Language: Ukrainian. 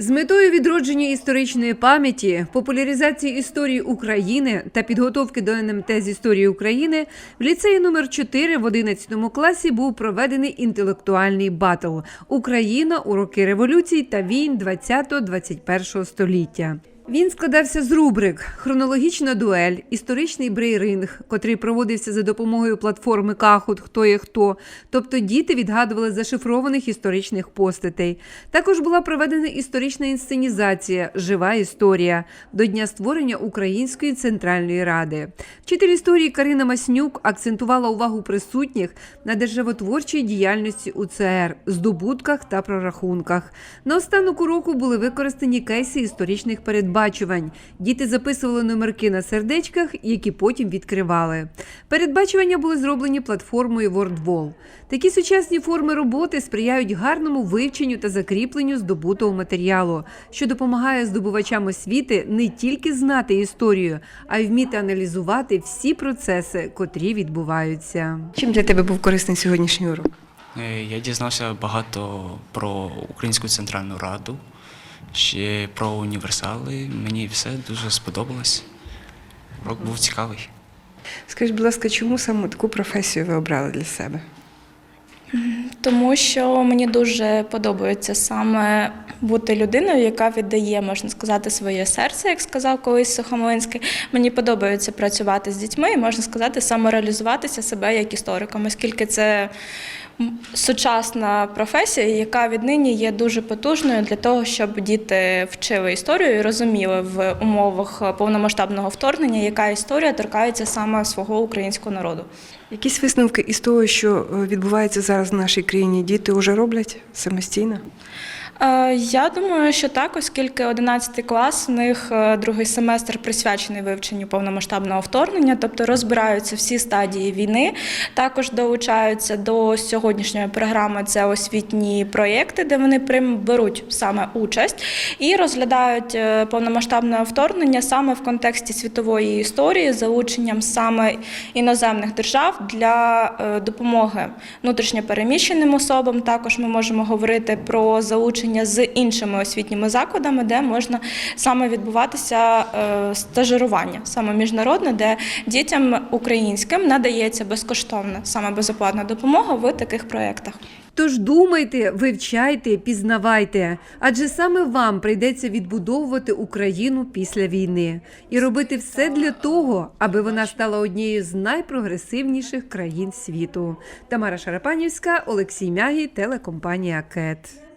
З метою відродження історичної пам'яті, популяризації історії України та підготовки до НМТ з історії України в ліцеї номер 4 в 11 класі був проведений інтелектуальний батл Україна у роки революцій та війн 20-21 століття. Він складався з рубрик Хронологічна дуель, історичний брейринг, котрий проводився за допомогою платформи Кахут Хто є хто. Тобто діти відгадували зашифрованих історичних постатей. Також була проведена історична інсценізація Жива історія до дня створення Української центральної ради. Вчитель історії Карина Маснюк акцентувала увагу присутніх на державотворчій діяльності УЦР, здобутках та прорахунках. На останок уроку були використані кейси історичних передбачувань. Діти записували номерки на сердечках, які потім відкривали. Передбачування були зроблені платформою WordWall. Такі сучасні форми роботи сприяють гарному вивченню та закріпленню здобутого матеріалу, що допомагає здобувачам освіти не тільки знати історію, а й вміти аналізувати всі процеси, котрі відбуваються. Чим для тебе був корисний сьогоднішній урок? Е, Я дізнався багато про Українську Центральну Раду, ще про універсали. Мені все дуже сподобалось. Урок був цікавий. Скажіть, будь ласка, чому саме таку професію ви обрали для себе? Тому що мені дуже подобається саме бути людиною, яка віддає, можна сказати, своє серце, як сказав колись Сухомлинський. Мені подобається працювати з дітьми і можна сказати, самореалізуватися себе як істориком, оскільки це сучасна професія, яка віднині є дуже потужною для того, щоб діти вчили історію і розуміли в умовах повномасштабного вторгнення, яка історія торкається саме свого українського народу. Якісь висновки із того, що е, відбувається зараз в нашій країні, діти вже роблять самостійно? Е, Я думаю, що так, оскільки 11 клас, у них е, другий семестр присвячений вивченню повномасштабного вторгнення, тобто розбираються всі стадії війни. Також долучаються до сьогоднішньої програми це освітні проєкти, де вони беруть саме участь і розглядають е, повномасштабне вторгнення саме в контексті світової історії, залученням саме іноземних держав для допомоги внутрішньопереміщеним особам. Також ми можемо говорити про залучення з іншими освітніми закладами, де можна саме відбуватися е, стажирування, саме міжнародне, де дітям українським надається безкоштовна, саме безоплатна допомога в таких проєктах. Тож думайте, вивчайте, пізнавайте, адже саме вам прийдеться відбудовувати Україну після війни і робити все для того, аби вона стала однією з найпрогресивніших країн світу. Тамара Шарапанівська, Олексій Мягі, телекомпанія КЕТ.